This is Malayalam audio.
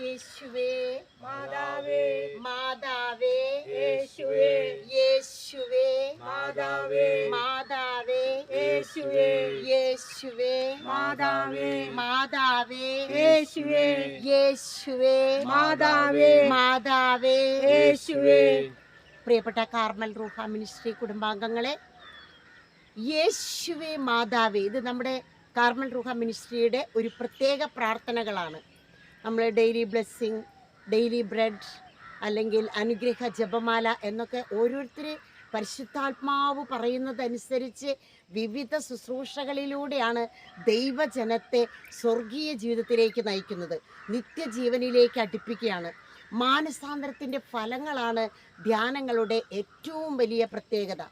യേശുവേ മാതാവേ മാതാവേ യേശുവേ യേശുവേ മാതാവേ മാതാവേ യേശുവേ യേശുവേ മാതാവേ മാതാവേ യേശുവേ യേശുവേ മാതാവേ മാതാവേ യേശുവേ. പ്രിയപ്പെട്ട കാർമൽ റൂഹ മിനിസ്ട്രി കുടുംബാംഗങ്ങളെ യേശുവേ മാതാവേ ഇത് നമ്മുടെ കാർമൽ റൂഹ മിനിസ്ട്രിയുടെ ഒരു പ്രത്യേക പ്രാർത്ഥനകളാണ്. നമ്മൾ ഡെയിലി ബ്ലെസ്സിങ് ഡെയിലി ബ്രെഡ് അല്ലെങ്കിൽ അനുഗ്രഹ ജപമാല എന്നൊക്കെ ഓരോരുത്തർ പരിശുദ്ധാത്മാവ് പറയുന്നതനുസരിച്ച് വിവിധ ശുശ്രൂഷകളിലൂടെയാണ് ദൈവജനത്തെ സ്വർഗീയ ജീവിതത്തിലേക്ക് നയിക്കുന്നത്. നിത്യജീവനിലേക്ക് അടുപ്പിക്കുകയാണ്. മാനസാന്തരത്തിന്റെ ഫലങ്ങളാണ് ധ്യാനങ്ങളുടെ ഏറ്റവും വലിയ പ്രത്യേകത.